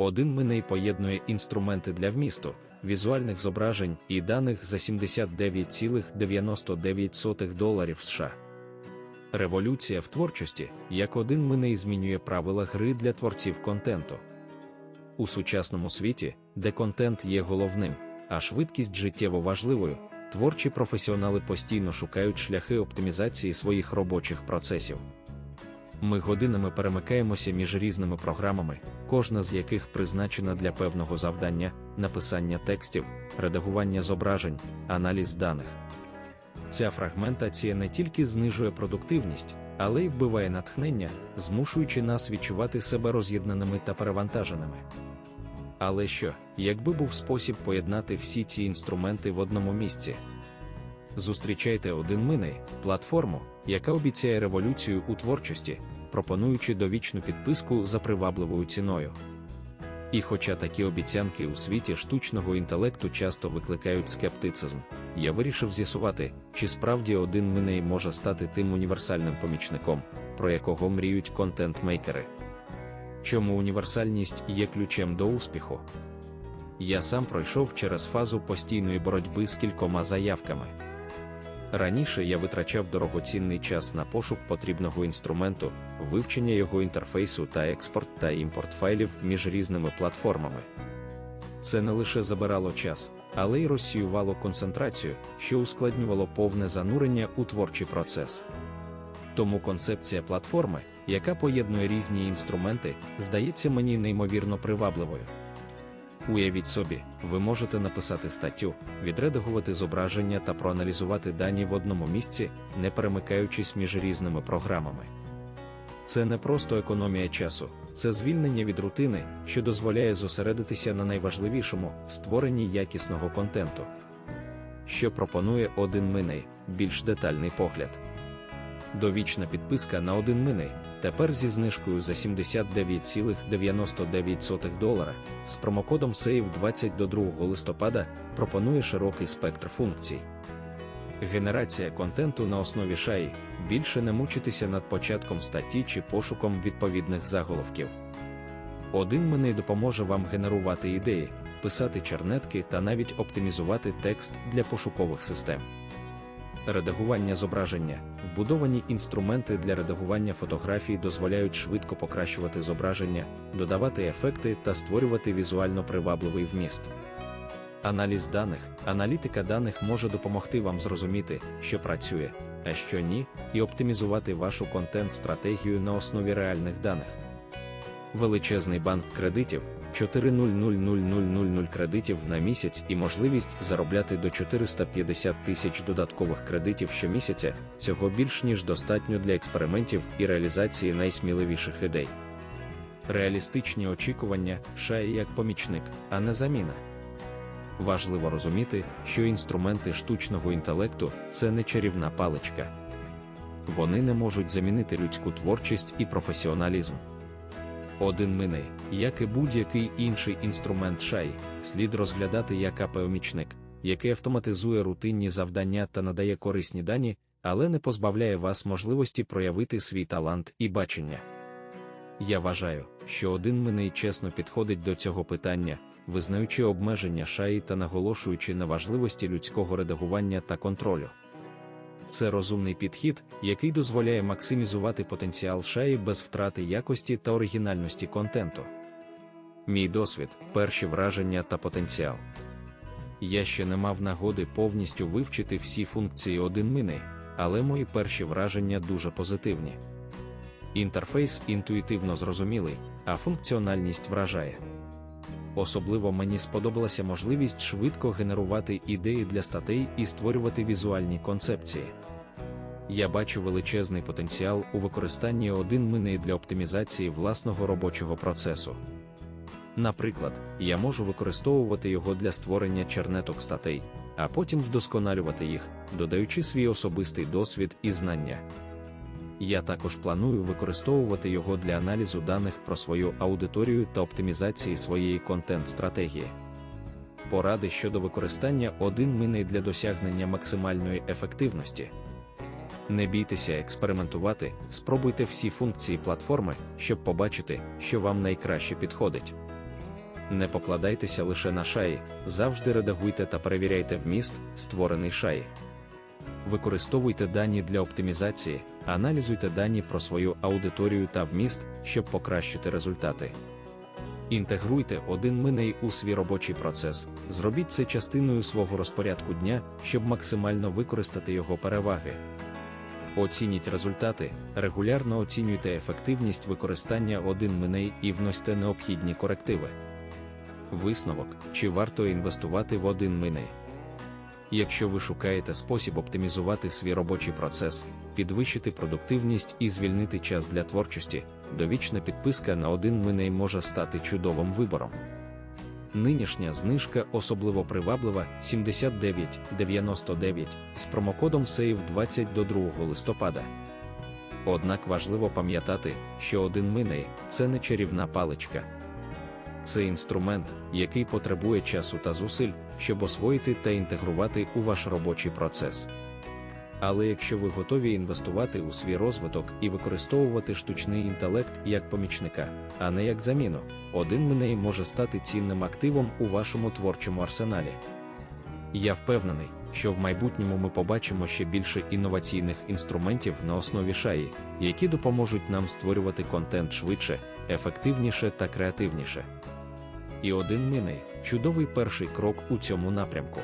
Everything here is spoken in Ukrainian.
Один Миней поєднує інструменти для вмісту, візуальних зображень і даних за 79,99 доларів США. Революція в творчості, як один Миней змінює правила гри для творців контенту. У сучасному світі, де контент є головним, а швидкість життєво важливою, творчі професіонали постійно шукають шляхи оптимізації своїх робочих процесів. Ми годинами перемикаємося між різними програмами, кожна з яких призначена для певного завдання, написання текстів, редагування зображень, аналіз даних. Ця фрагментація не тільки знижує продуктивність, але й вбиває натхнення, змушуючи нас відчувати себе роз'єднаними та перевантаженими. Але що, якби був спосіб поєднати всі ці інструменти в одному місці? Зустрічайте один Миней, платформу, яка обіцяє революцію у творчості, пропонуючи довічну підписку за привабливою ціною. І хоча такі обіцянки у світі штучного інтелекту часто викликають скептицизм, я вирішив з'ясувати, чи справді один Миней може стати тим універсальним помічником, про якого мріють контент-мейкери. Чому універсальність є ключем до успіху? Я сам пройшов через фазу постійної боротьби з кількома заявками. Раніше я витрачав дорогоцінний час на пошук потрібного інструменту, вивчення його інтерфейсу та експорт та імпорт файлів між різними платформами. Це не лише забирало час, але й розсіювало концентрацію, що ускладнювало повне занурення у творчий процес. Тому концепція платформи, яка поєднує різні інструменти, здається мені неймовірно привабливою. Уявіть собі, ви можете написати статтю, відредагувати зображення та проаналізувати дані в одному місці, не перемикаючись між різними програмами. Це не просто економія часу, це звільнення від рутини, що дозволяє зосередитися на найважливішому створенні якісного контенту. Що пропонує один миней, більш детальний погляд. Довічна підписка на один миней тепер зі знижкою за 79,99 долара з промокодом SAVE 20 до 2 листопада пропонує широкий спектр функцій. Генерація контенту на основі шаї більше не мучитися над початком статті чи пошуком відповідних заголовків. Один мене допоможе вам генерувати ідеї, писати чернетки та навіть оптимізувати текст для пошукових систем. Редагування зображення, вбудовані інструменти для редагування фотографій дозволяють швидко покращувати зображення, додавати ефекти та створювати візуально привабливий вміст. Аналіз даних, аналітика даних може допомогти вам зрозуміти, що працює, а що ні, і оптимізувати вашу контент-стратегію на основі реальних даних. Величезний банк кредитів 4000000 кредитів на місяць і можливість заробляти до 450 тисяч додаткових кредитів щомісяця цього більш ніж достатньо для експериментів і реалізації найсміливіших ідей. Реалістичні очікування шає як помічник, а не заміна. Важливо розуміти, що інструменти штучного інтелекту це не чарівна паличка. Вони не можуть замінити людську творчість і професіоналізм. Один миней, як і будь-який інший інструмент шай, слід розглядати як АПОмічник, який автоматизує рутинні завдання та надає корисні дані, але не позбавляє вас можливості проявити свій талант і бачення. Я вважаю, що один миней чесно підходить до цього питання, визнаючи обмеження шаї та наголошуючи на важливості людського редагування та контролю. Це розумний підхід, який дозволяє максимізувати потенціал шаї без втрати якості та оригінальності контенту. Мій досвід, перші враження та потенціал. Я ще не мав нагоди повністю вивчити всі функції один мини, але мої перші враження дуже позитивні. Інтерфейс інтуїтивно зрозумілий, а функціональність вражає. Особливо мені сподобалася можливість швидко генерувати ідеї для статей і створювати візуальні концепції. Я бачу величезний потенціал у використанні один для оптимізації власного робочого процесу. Наприклад, я можу використовувати його для створення чернеток статей, а потім вдосконалювати їх, додаючи свій особистий досвід і знання. Я також планую використовувати його для аналізу даних про свою аудиторію та оптимізації своєї контент-стратегії. Поради щодо використання один миней для досягнення максимальної ефективності. Не бійтеся експериментувати, спробуйте всі функції платформи, щоб побачити, що вам найкраще підходить. Не покладайтеся лише на шаї, завжди редагуйте та перевіряйте вміст, створений шаї. Використовуйте дані для оптимізації, аналізуйте дані про свою аудиторію та вміст, щоб покращити результати. Інтегруйте один миней у свій робочий процес, зробіть це частиною свого розпорядку дня, щоб максимально використати його переваги. Оцініть результати, регулярно оцінюйте ефективність використання один миней і вносьте необхідні корективи. Висновок, чи варто інвестувати в один миней. Якщо ви шукаєте спосіб оптимізувати свій робочий процес, підвищити продуктивність і звільнити час для творчості, довічна підписка на один миней може стати чудовим вибором. Нинішня знижка особливо приваблива 79,99 з промокодом SAVE 20 до 2 листопада. Однак важливо пам'ятати, що один миней це не чарівна паличка. Це інструмент, який потребує часу та зусиль, щоб освоїти та інтегрувати у ваш робочий процес. Але якщо ви готові інвестувати у свій розвиток і використовувати штучний інтелект як помічника, а не як заміну, один миней може стати цінним активом у вашому творчому арсеналі. Я впевнений, що в майбутньому ми побачимо ще більше інноваційних інструментів на основі шаї, які допоможуть нам створювати контент швидше, ефективніше та креативніше. І один миней чудовий перший крок у цьому напрямку.